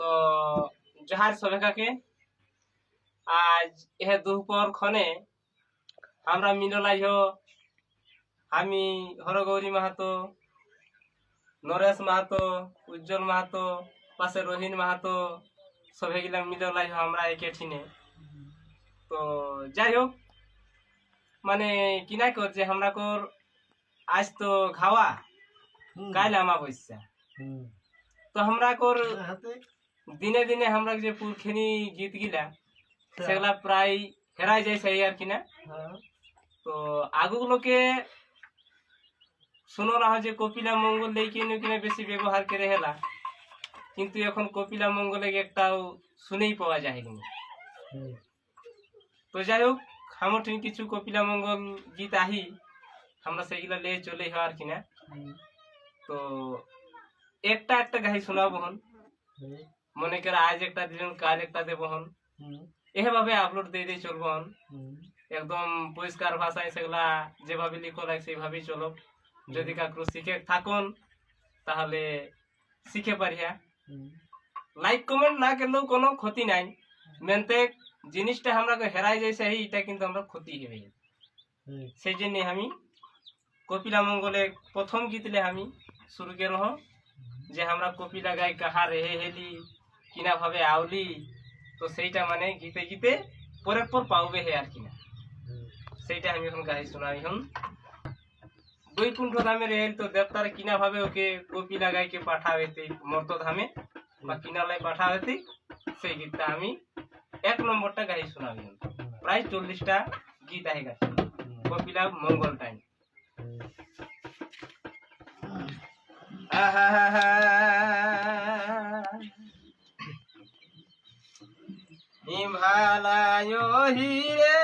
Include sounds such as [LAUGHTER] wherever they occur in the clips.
তো জহার সবেকাকে আজ এ দুপুর ক্ষণে আমরা মিললাইহ। আমি হরগৌরী মাহাতো নরেশ মাহাতো উজ্জ্বল মাহাতো পাশে রোহিণ মাহাতো সবে গিলা মিললাইহ আমরা একে ঠিনে। তো যাই হোক মানে কিনা করছে আমরা কর আজ তো খাওয়া কাল আমাবস্যা তো আমরা কর দিনে দিনে আমরা যে পুরখেনি গীত গিলা সেগুলা প্রায় হেরাই যায় সেই আর কি না? তো আগুগুলোকে শুনো না হয় যে কপিলা মঙ্গল লেই কিনে কিনে বেশি ব্যবহার করে হেলা কিন্তু এখন কপিলা মঙ্গলে একটাও শুনেই পাওয়া যায় যায়নি তো যাই হোক আমার ঠিক কিছু কপিলা মঙ্গল গীত আহি আমরা সেইগুলা লে চলে আর কি না? তো একটা একটা গাহি শোনাবো হন মনে করে আজ একটা দিলেন কাল একটা দেবো হন। এভাবে আপলোড দিয়ে দিয়ে চলবো হন। একদম পরিষ্কার ভাষায় সেগুলা যেভাবে লিখো লাগে সেইভাবেই চলো যদি কাকু শিখে থাকুন তাহলে শিখে পারিয়া লাইক কমেন্ট না করলেও কোনো ক্ষতি নাই। মেনতে জিনিসটা আমরা হেরাই সেই এটা কিন্তু আমরা ক্ষতি হবে সেই জন্য আমি কপিলা মঙ্গলে প্রথম গীতলে আমি শুরু কেন যে আমরা কপিলা গাই কাহা রেহে হেলি। কিনা ভাবে আউলি তো সেইটা মানে গীতে গীতে পরের পর পাওবে হে আর কিনা সেইটা আমি এখন গাই শোনাই এখন বৈকুণ্ঠ ধামের এল তো দেবতার কিনা ভাবে ওকে কপিলা গাইকে পাঠাবেতে মর্ত ধামে বা কিনালায় পাঠাবেতে সেই গীতটা আমি এক নম্বরটা গাই শোনাবি প্রায় চল্লিশটা গীত আহে গেছে কপিলা মঙ্গল টাইম হিমালয় হিরে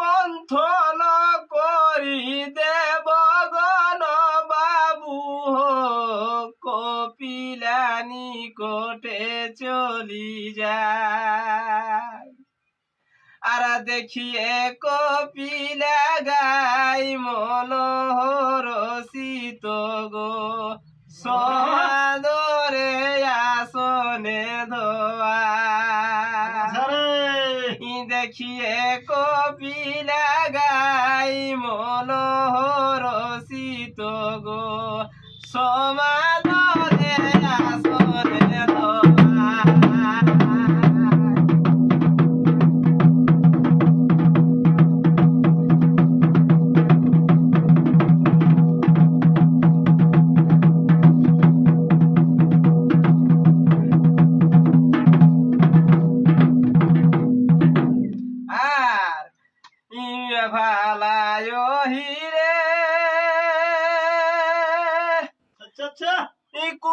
মন্থন করি দেব গণ বাবু কপিলানি কোটে চলি যায়। আর দেখিয়ে কপিলা গাই মনোহর গাই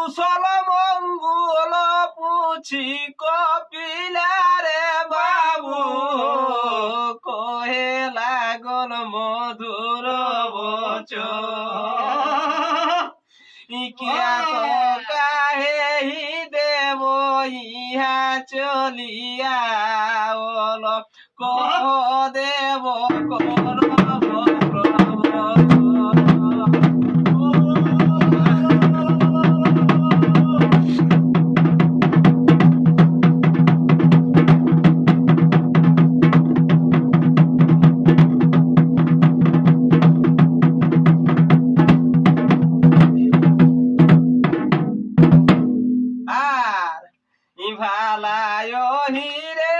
ই কুশল মঙ্গল পুছি কপিলারে বাবু। কহে লাগল মধুর বচ ইকিয়া কাহে দেব, ইহা চলিয়া কহ দেব করব ইভালায় হিরে।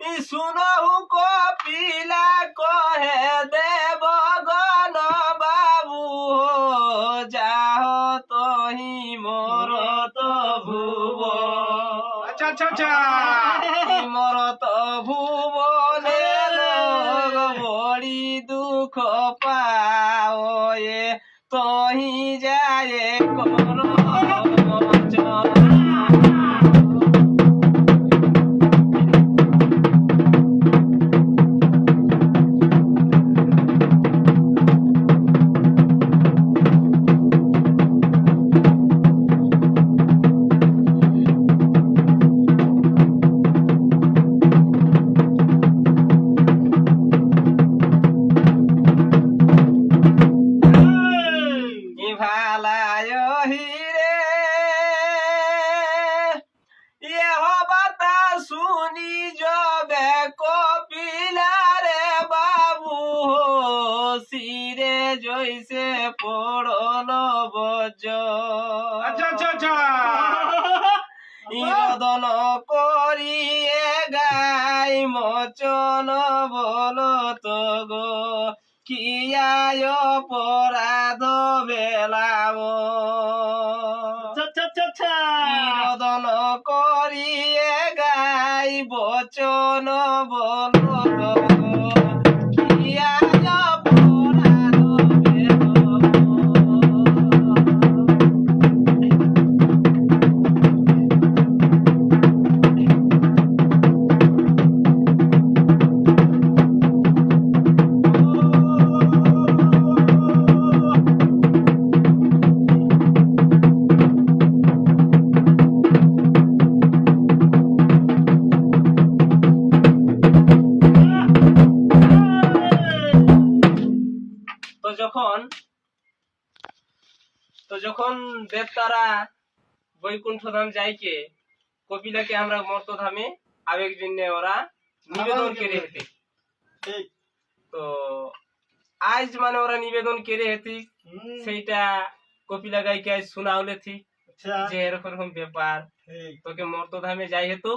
ই শুনহু কপিলা কহে দেব গণ বাবু যাহ তহি মোর তো ভুব। আচ্ছা আচ্ছা আচ্ছা। মোর তো ভুবনে বড়ি দুঃখ পাও এ তহি [LAUGHS] ইরদন করিয়ে গাই মচন বল তো গো কিয়ায় আচ্ছা আচ্ছা নিরদন করিয়ে গাই বচন বল তো যখন দেবতারা বৈকুণ্ঠ ধাম যাইকে কপিলাকে আমরা মর্তধামে আবেগ জন্য ওরা নিবেদন করে হেতে তো আজ মানে ওরা নিবেদন করে হেতি সেইটা কপিলা গাইকে আজ শোনাওলে ঠিক আচ্ছা। যে এরকম এরকম ব্যাপার তোকে মর্তধামে যাই হেতু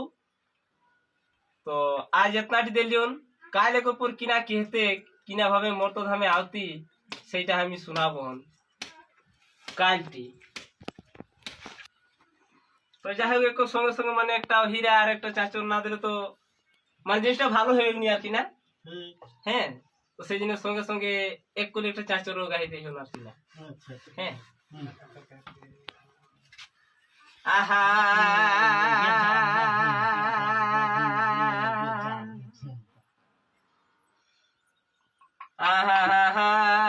তো। আজ এতনাটি দিলিয়ন কাল এক উপর কিনা কি হেতে কিনা ভাবে মর্ত ধামে আওতি সেইটা আমি শোনাবো। হন কালটি তো যাই হোক একটু সঙ্গে সঙ্গে মানে একটা হীরা আর একটা চাঁচর না দিলে তো মানে জিনিসটা ভালো হয়ে নি আর কি না? হ্যাঁ? তো সেই জন্য সঙ্গে সঙ্গে এক কোলে একটা চাঁচরও গাইতে হলো আর কি না? আচ্ছা আচ্ছা। হ্যাঁ? হুম। আহা! আহা!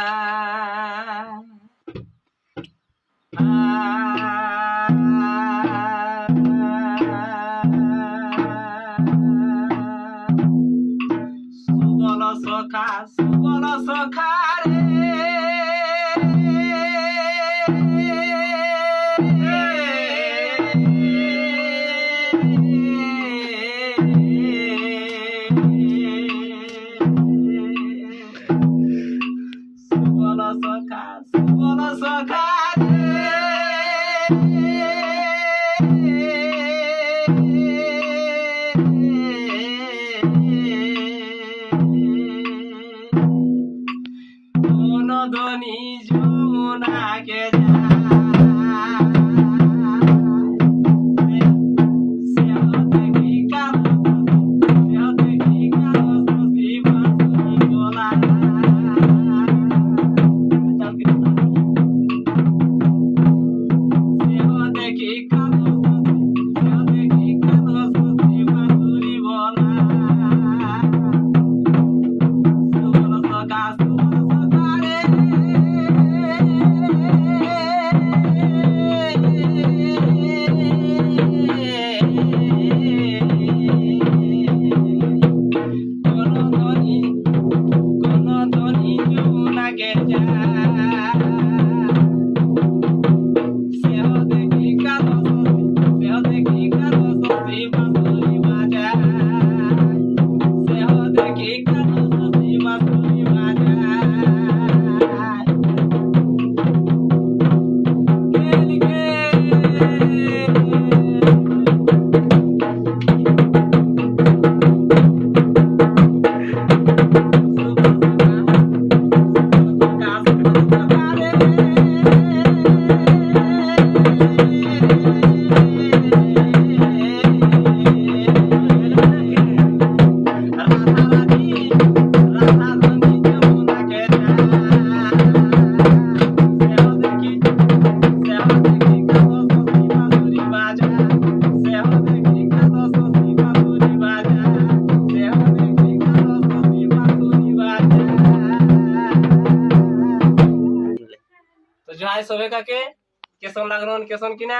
জয় সবে কাকে? কেসন লাগন কেসন কিনা?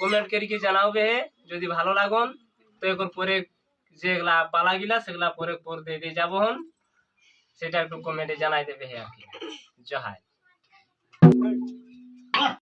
কমেন্ট করিকে জানাবে? যদি ভালো লাগন তো এখন পরে যেগুলা পালা গিলা, সেগুলা পরে পর দিয়ে দিয়ে যাব হন। সেটা একটু কমেন্টে জানাই দেবে হে আর কি। জয়